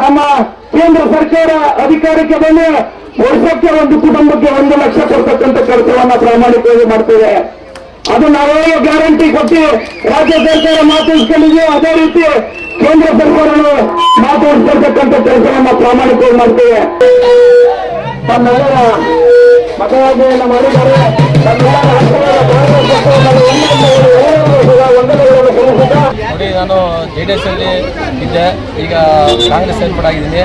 ನಮ್ಮ ಕೇಂದ್ರ ಸರ್ಕಾರ ಅಧಿಕಾರಕ್ಕೆ ಬಂದು ವರ್ಷಕ್ಕೆ ಒಂದು ಕುಟುಂಬಕ್ಕೆ ಒಂದು ಲಕ್ಷ ಕೊಡ್ತಕ್ಕಂಥ ಕೆಲಸವನ್ನ ಪ್ರಾಮಾಣಿಕವಾಗಿ ಮಾಡ್ತೇವೆ. ಅದು ನಾವೇ ಗ್ಯಾರಂಟಿ ಕೊಟ್ಟು ರಾಜ್ಯ ಸರ್ಕಾರ ಮಾತುಳಿಸ್ಕೊಂಡಿದೆಯೋ ಅದೇ ರೀತಿ ಕೇಂದ್ರ ಸರ್ಕಾರಗಳು ಮಾತುಳಿಸ್ಕೊಳ್ತಕ್ಕಂಥ ಕೆಲಸವನ್ನ ಪ್ರಾಮಾಣಿಕವಾಗಿ ಮಾಡ್ತೇವೆ. ಮತಯಾಚನೆಯನ್ನು ಮಾಡಿದ್ದಾರೆ ಪಕ್ಷವನ್ನು ನಾನು ಜೆ ಡಿ ಎಸ್ ಅಲ್ಲಿ ಇದ್ದೆ. ಈಗ ಕಾಂಗ್ರೆಸ್ ಸೇರ್ಪಡಾಗಿದ್ದೀನಿ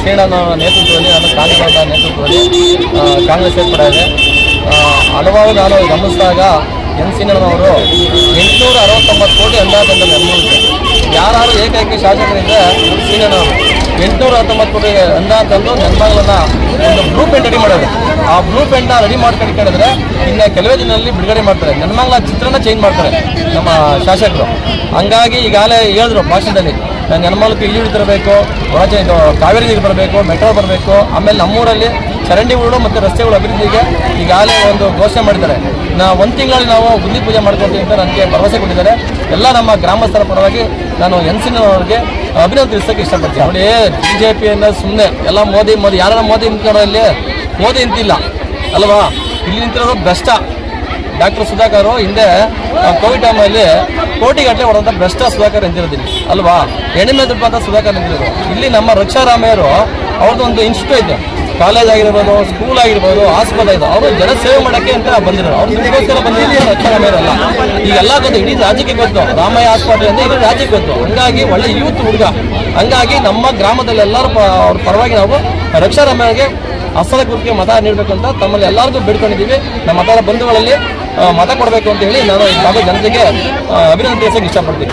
ಶ್ರೀರಣ್ಣ ನೇತೃತ್ವದಲ್ಲಿ ನಾನು ಕಾಲಿಗೌಡ ನೇತೃತ್ವದಲ್ಲಿ ಕಾಂಗ್ರೆಸ್ ಸೇರ್ಪಡಾಗಿದೆ ಹಲವಾರು ನಾನು ಗಮನಿಸಿದಾಗ ಎನ್ ಸಿನಣ್ಣನವರು ಎಂಟುನೂರ ಅರವತ್ತೊಂಬತ್ತು ಕೋಟಿ ಅಂದಾಜಲ್ಲಿ ಅನುಭವಿಸಿದೆ ಯಾರು ಏಕೈಕ ಶಾಸಕರಿದ್ದರೆ ಸೀನಣ್ಣವರು ಎಂಟುನೂರ ಹತ್ತೊಂಬತ್ತು ಕೋಟಿ ಅಂದಾಜು ತಂದು ನಿರ್ಮಾಣಗಳನ್ನ ಒಂದು ಬ್ಲೂ ಪೆಂಟ್ ರೆಡಿ ಮಾಡೋದು. ಆ ಬ್ಲೂ ಪೆಂಟ್ ರೆಡಿ ಮಾಡ್ಕೊಂಡು ಕೇಳಿದ್ರೆ ಇನ್ನು ಕೆಲವೇ ದಿನದಲ್ಲಿ ಬಿಡುಗಡೆ ಮಾಡ್ತಾರೆ. ನೆನ್ಮಂಗ್ಲ ಚಿತ್ರನ ಚೇಂಜ್ ಮಾಡ್ತಾರೆ ನಮ್ಮ ಶಾಸಕರು. ಹಂಗಾಗಿ ಈಗಾಗಲೇ ಹೇಳಿದ್ರು ಭಾಷಣದಲ್ಲಿ ನೆನ್ಮಂಗ್ಲಕ್ಕೆ ಇಲ್ಲಿ ತರಬೇಕು ಹೊರಚೆ ಇದು ಕಾವೇರಿ ನೀರು ಬರಬೇಕು, ಮೆಟ್ರೋ ಬರಬೇಕು, ಆಮೇಲೆ ನಮ್ಮೂರಲ್ಲಿ ಚರಂಡಿಗಳು ಮತ್ತು ರಸ್ತೆಗಳ ಅಭಿವೃದ್ಧಿಗೆ ಈಗಾಗಲೇ ಒಂದು ಘೋಷಣೆ ಮಾಡಿದ್ದಾರೆ. ನಾ ಒಂದು ತಿಂಗಳಲ್ಲಿ ನಾವು ಬುದ್ಧಿ ಪೂಜೆ ಮಾಡ್ಕೊಳ್ತೀವಿ ಅಂತ ನನಗೆ ಭರವಸೆ ಕೊಟ್ಟಿದ್ದಾರೆ. ಎಲ್ಲ ನಮ್ಮ ಗ್ರಾಮಸ್ಥರ ಪರವಾಗಿ ನಾನು ಎನ್ ಅವರಿಗೆ ಅಭಿನಂದಿಸೋಕೆ ಇಷ್ಟಪಡ್ತೀನಿ. ನೋಡಿ ಬಿ ಜೆ ಪಿಯನ್ನು ಸುಮ್ಮನೆ ಎಲ್ಲ ಮೋದಿ ಮೋದಿ ಯಾರನ್ನ ಮೋದಿ ನಿಂತ್ಕೊಳ್ಳೋ ಮೋದಿ ನಿಂತಿಲ್ಲ, ಅಲ್ವಾ? ಇಲ್ಲಿ ನಿಂತಿರೋದು ಬೆಸ್ಟ ಡಾಕ್ಟರ್ ಸುಧಾಕರ್ ಹಿಂದೆ ಕೋವಿಡ್ ಟೈಮಲ್ಲಿ ಕೋಟಿಗಟ್ಟಲೆ ಹೊಡೆದಂಥ ಭ್ರಷ್ಟ ಸುಧಾಕರ್ ನಿಂತಿರೋದಿಲ್ಲ ಅಲ್ವಾ? ಎಣ್ಣೆ ದುಡ್ಡು ಸುಧಾಕರ್ ನಿಂತಿರೋದು ಇಲ್ಲಿ ನಮ್ಮ ರಕ್ಷಾರಾಮಯ್ಯರು ಅವ್ರದ್ದು ಒಂದು ಇನ್ಸ್ಟಿಟ್ಯೂಟ್ ಇದೆ. ಕಾಲೇಜ್ ಆಗಿರ್ಬೋದು ಸ್ಕೂಲ್ ಆಗಿರ್ಬೋದು, ಆಸ್ಪತ್ರೆ ಇದೆ. ಅವರು ಜನ ಸೇವೆ ಮಾಡೋಕ್ಕೆ ಅಂತ ಬಂದಿರೋರು. ಅವ್ರು ನಿಮಗೋಸ್ಕರ ಬಂದಿದ್ದು ರಕ್ಷಾರಾಮಯ್ಯರಲ್ಲ. ಈಗೆಲ್ಲ ಗೊತ್ತು, ಇಡೀ ರಾಜ್ಯಕ್ಕೆ ಗೊತ್ತು. ರಾಮಯ್ಯ ಆಸ್ಪತ್ರೆ ಅಂದರೆ ಇಡೀ ರಾಜ್ಯಕ್ಕೆ ಗೊತ್ತು. ಹಂಗಾಗಿ ಒಳ್ಳೆ ಯೂತ್ ಹುಡುಗ. ಹಂಗಾಗಿ ನಮ್ಮ ಗ್ರಾಮದಲ್ಲಿ ಎಲ್ಲರೂ ಅವ್ರ ಪರವಾಗಿ ನಾವು ರಕ್ಷಾರಾಮಯ್ಯಗೆ ಹಸ್ತದ ಗುರುತಿಗೆ ಮತ ನೀಡಬೇಕಂತ ತಮ್ಮಲ್ಲಿ ಎಲ್ಲರಿಗೂ ಬೇಡ್ಕೊಂಡಿದ್ದೀವಿ. ನಮ್ಮ ಮತದ ಬಂಧುಗಳಲ್ಲಿ ಮತ ಕೊಡಬೇಕು ಅಂತ ಹೇಳಿ ನಾನು ಈ ಭಾಗದ ಜನತೆಗೆ ಅಭಿನಂದಿಸಕ್ಕೆ ಇಷ್ಟಪಡ್ತೀನಿ